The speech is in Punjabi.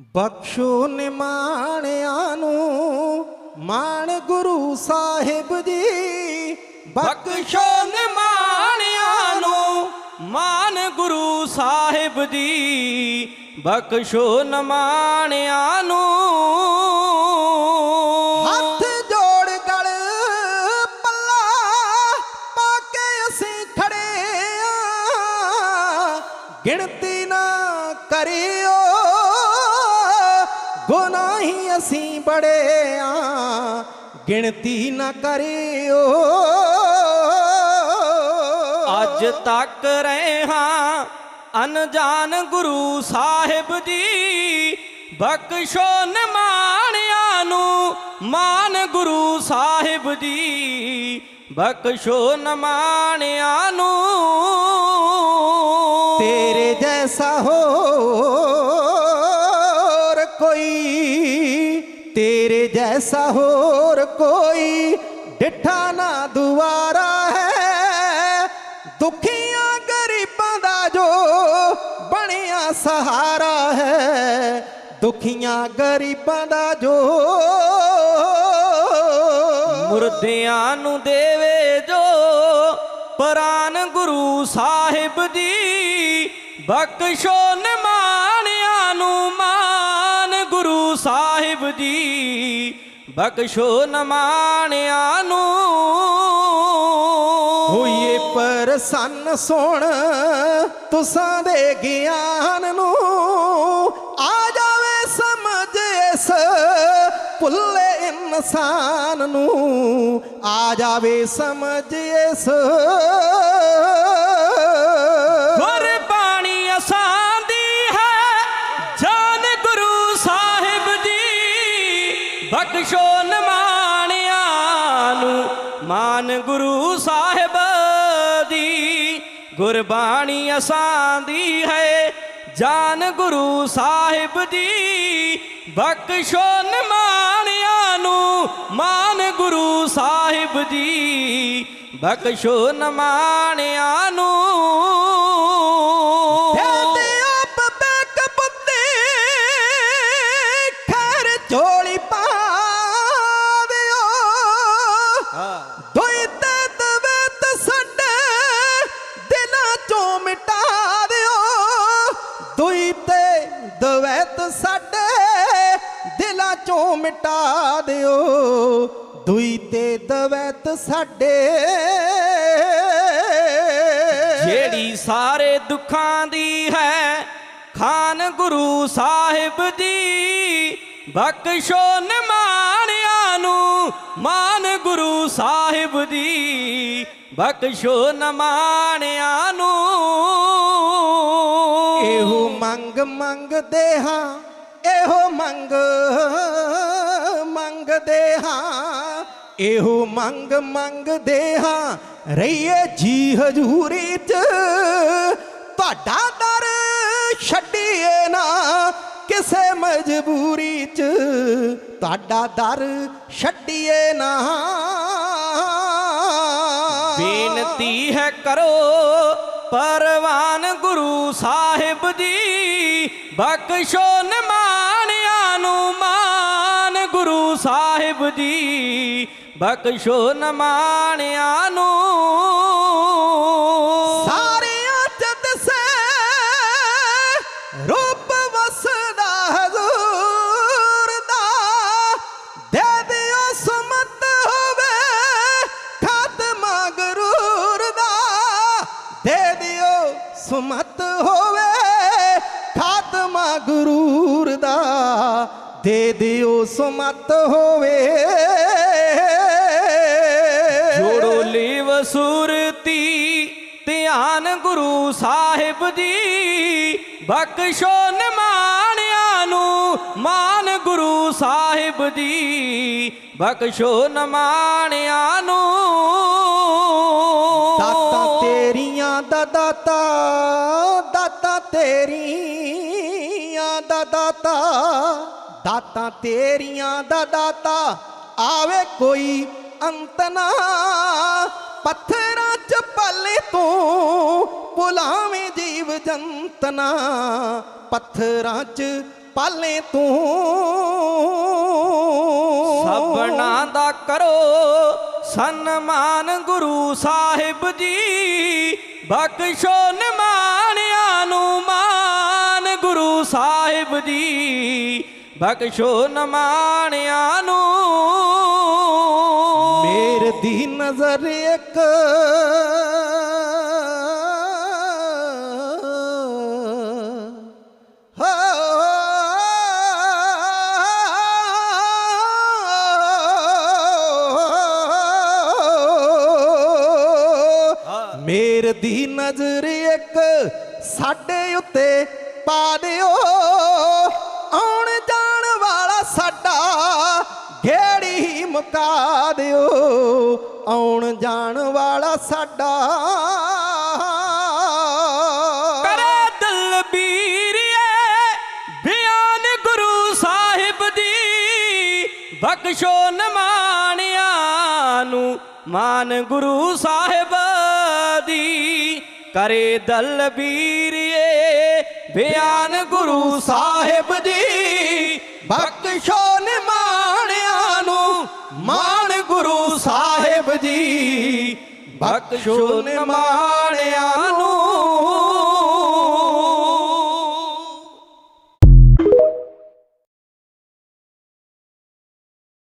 ਬਖਸ਼ੋ ਨਿਮਾਣਿਆਂ ਨੂੰ, ਮਾਣ ਗੁਰੂ ਸਾਹਿਬ ਜੀ ਬਖਸ਼ੋ ਨਿਮਾਣਿਆਂ ਨੂੰ ਮਾਨ ਗੁਰੂ ਸਾਹਿਬ ਜੀ ਬਖਸ਼ੋ ਨਿਮਾਣਿਆਂ ਨੂੰ। ਹੱਥ ਜੋੜ ਗਲ, ਪੱਲਾ ਪਾ ਕੇ ਅਸੀਂ ਖੜੇ ਆਂ। ਗਿਣਤੀ ਨਾ ਕਰਿਓ। ਗੁਨਾਹੀ ਅਸੀਂ ਬੜੇ ਆਂ ਗਿਣਤੀ ਨਾ ਕਰਿਓ। ਅੱਜ ਤੱਕ ਰਹੇ ਹਾਂ ਅਨਜਾਨ ਗੁਰੂ ਸਾਹਿਬ ਜੀ ਬਖਸ਼ੋ ਨਿਮਾਣਿਆਂ ਨੂੰ ਮਾਨ ਗੁਰੂ ਸਾਹਿਬ ਦੀ ਬਖਸ਼ੋ ਨਿਮਾਣਿਆਂ ਨੂੰ। ਤੇਰੇ ਜੈਸਾ ਹੋਰ ਕੋਈ ਤੇਰੇ ਜੈਸਾ ਹੋਰ ਕੋਈ ਡਿਠਾ ਨਾ ਦੁਆਰਾ ਹੈ। ਦੁਖੀਆਂ ਗਰੀਬਾਂ ਦਾ ਜੋ ਬਣਿਆ ਸਹਾਰਾ ਹੈ। ਦੁਖੀਆਂ ਗਰੀਬਾਂ ਦਾ ਜੋ ਮੁਰਦਿਆਂ ਨੂੰ ਦੇਵੇ ਜੋ ਪ੍ਰਾਨ ਗੁਰੂ ਸਾਹਿਬ ਜੀ। ਬਖਸ਼ੋ ਨਿਮਾਣਿਆਂ ਸਾਹਿਬ ਜੀ, ਬਖਸ਼ੋ ਨਿਮਾਣਿਆਂ ਨੂੰ। ਹੋਈਏ ਪ੍ਰਸੰਨ ਸੁਣ ਤੁਸਾਂ ਦੇ ਗਿਆਨ ਨੂੰ। ਆ ਜਾਵੇ ਸਮਝ ਇਸ ਭੁੱਲੇ ਇਨਸਾਨ ਨੂੰ। ਆ ਜਾਵੇ ਸਮਝ ਇਸ ਬਖਸ਼ੋ ਨਿਮਾਣਿਆਂ ਨੂੰ, ਮਾਨ ਗੁਰੂ ਸਾਹਿਬ ਦੀ ਗੁਰਬਾਣੀ ਅਸਾਂ ਦੀ ਹੈ। ਜਾਨ ਗੁਰੂ ਸਾਹਿਬ ਦੀ ਬਖਸ਼ੋ ਨਿਮਾਣਿਆਂ ਨੂੰ, ਮਾਨ ਗੁਰੂ ਸਾਹਿਬ ਦੀ ਬਖਸ਼ੋ ਨਿਮਾਣਿਆਂ ਨੂੰ। ਸਾਡੇ ਦਿਲਾਂ ਚੋਂ ਮਿਟਾ ਦਿਓ। ਦੁਈ ਤੇ ਦਵੈਤ ਸਾਡੇ। ਜਿਹੜੀ ਸਾਰੇ ਦੁੱਖਾਂ ਦੀ ਹੈ, ਖਾਨ ਗੁਰੂ ਸਾਹਿਬ ਦੀ, ਬਖਸ਼ੋ ਨਿਮਾਣਿਆਂ ਨੂੰ ਮਾਨ ਗੁਰੂ ਸਾਹਿਬ ਦੀ, ਬਖਸ਼ੋ ਨਿਮਾਣਿਆਂ ਨੂੰ ਇਹੋ ਮੰਗ ਮੰਗਦੇ ਹਾਂ, ਇਹੋ ਮੰਗ ਮੰਗਦੇ ਹਾਂ, ਇਹੋ ਮੰਗ ਮੰਗਦੇ ਹਾਂ। ਰਹੀਏ ਜੀ ਹਜੂਰੀ ਚ, ਤੁਹਾਡਾ ਦਰ ਛੱਡੀਏ ਨਾ ਕਿਸੇ ਮਜਬੂਰੀ ਚ। ਤੁਹਾਡਾ ਦਰ ਛੱਡੀਏ ਨਾ। ਬੇਨਤੀ ਹੈ ਕਰੋ, ਪਰਵਾਨ ਸਾਹਿਬ ਜੀ ਬਖਸ਼ੋ ਨਿਮਾਣਿਆਂ ਨੂੰ ਮਾਨ ਗੁਰੂ ਸਾਹਿਬ ਜੀ ਬਖਸ਼ੋ ਨਿਮਾਣਿਆਂ ਨੂੰ ਸੁਮਤ ਹੋਵੇ ਖਾਤਮਾ ਗਰੂਰ ਦਾ, ਦੇ ਦਿਓ ਸੁਮਤ ਹੋਵੇ। ਜੋੜੋ ਲੀਵ ਸੁਰਤੀ, ਧਿਆਨ ਗੁਰੂ ਸਾਹਿਬ ਜੀ। ਬਖਸ਼ੋ ਨਿਮਾਣਿਆਂ ਨੂੰ ਮਾਨ ਗੁਰੂ ਸਾਹਿਬ ਜੀ। ਬਖਸ਼ੋ ਨਿਮਾਣਿਆਂ ਨੂੰ ਦਾਤਾ ਦਾਤਾ ਤੇਰੀਆਂ ਦਾ ਦਾਤਾ ਦਾਤਾ ਤੇਰੀਆਂ ਦਾ ਦਾਤਾ ਆਵੇ ਕੋਈ ਅੰਤ ਨਾ, ਪੱਥਰਾਂ ਚ ਪਲੇ ਤੂੰ ਬੁਲਾਵੇਂ ਜੀਵ ਜੰਤਨਾ। ਪੱਥਰਾਂ ਚ ਪਾਲੇ ਤੂੰ। ਸਭਨਾ ਦਾ ਕਰੋ ਸਨਮਾਨ ਗੁਰੂ ਸਾਹਿਬ ਜੀ। ਬਖਸ਼ੋ ਨਿਮਾਣਿਆਂ ਨੂੰ ਮਾਨ ਗੁਰੂ ਸਾਹਿਬ ਜੀ। ਬਖਸ਼ੋ ਨਿਮਾਣਿਆਂ ਨੂੰ ਮੇਰ ਦੀ ਨਜ਼ਰ ਇੱਕ ਮੇਰ ਦੀ ਨਜ਼ਰ ਇੱਕ ਸਾਡੇ ਉੱਤੇ ਪਾ ਦਿਓ। ਆਉਣ ਜਾਣ ਵਾਲਾ ਸਾਡਾ ਗੇੜੀ ਹੀ ਮੁਕਾ ਦਿਓ। ਆਉਣ ਜਾਣ ਵਾਲਾ ਸਾਡਾ ਕਰੇ ਦਲਬੀਰੀਏ ਬਿਆਨ ਗੁਰੂ ਸਾਹਿਬ ਦੀ। ਬਖਸ਼ੋ ਨਮਾਣਿਆਂ ਨੂੰ ਮਾਨ ਗੁਰੂ ਸਾਹਿਬ। ਕਰੇ ਦਲਬੀਰੀਏ ਬਿਆਨ ਗੁਰੂ ਸਾਹਿਬ ਦੀ ਬਖਸ਼ੋ ਨਿਮਾਣਿਆਂ ਨੂੰ ਮਾਣ ਗੁਰੂ ਸਾਹਿਬ ਜੀ। ਬਖਸ਼ੋ ਨਿਮਾਣਿਆਂ